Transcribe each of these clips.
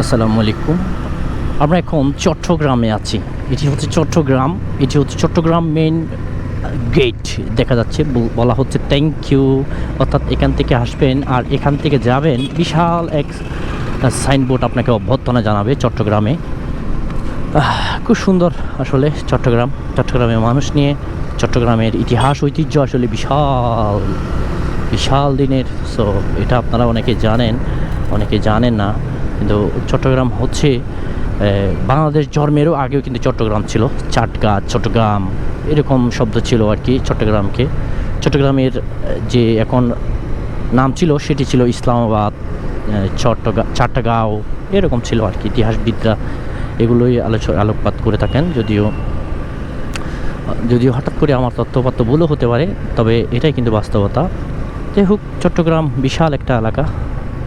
আসসালামু আলাইকুম। আমরা এখন চট্টগ্রামে আছি। এটি হচ্ছে চট্টগ্রাম। এটি হচ্ছে চট্টগ্রাম মেন গেট দেখা যাচ্ছে। বল- হচ্ছে থ্যাংক ইউ অর্থাৎ এখান থেকে আসবেন আর এখান থেকে যাবেন বিশাল এক সাইনবোর্ড আপনাকে অভ্যর্থনা জানাবে চট্টগ্রামে। খুব সুন্দর আসলে চট্টগ্রাম। চট্টগ্রামের মানুষ নিয়ে চট্টগ্রামের ইতিহাস, ঐতিহ্য আসলে বিশাল বিশাল দিনের। সো এটা আপনারা অনেকে জানেন অনেকে জানেন না। কিন্তু চট্টগ্রাম হচ্ছে বাংলাদেশ জন্মেরও আগেও কিন্তু চট্টগ্রাম ছিল। চাটগাছ, চট্টগ্রাম, এরকম শব্দ ছিল আর কি চট্টগ্রামকে। চট্টগ্রামের যে এখন নাম ছিল সেটি ছিল ইসলামাবাদ চট্টগা চাট্টাগাঁও এরকম ছিল আর কি ইতিহাসবিদরা এগুলোই আলোচ, আলোকপাত করে থাকেন। যদিও যদিও হঠাৎ করে আমার তথ্যপাত্র ভুলও হতে পারে, তবে এটাই কিন্তু বাস্তবতা। যাই হোক, চট্টগ্রাম বিশাল একটা এলাকা।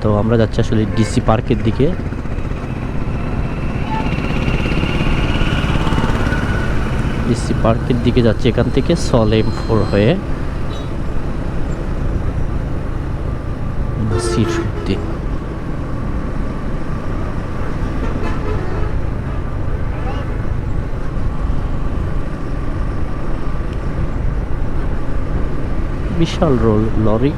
তো আমরা যাচ্ছি আসলে ডিসি পার্কের দিকে। ডিসি পার্কের দিকে যাচ্ছি এখান থেকে সলেম ফোর হয়ে। বিশাল রোল লরি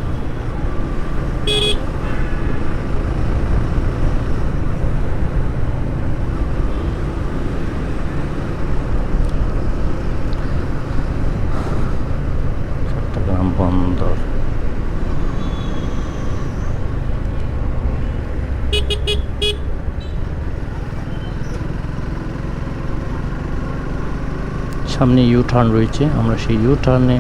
চট্টগ্রাম বন্দর। সামনে ইউ টার্ন রয়েছে আমরা সেই ইউ টার্নে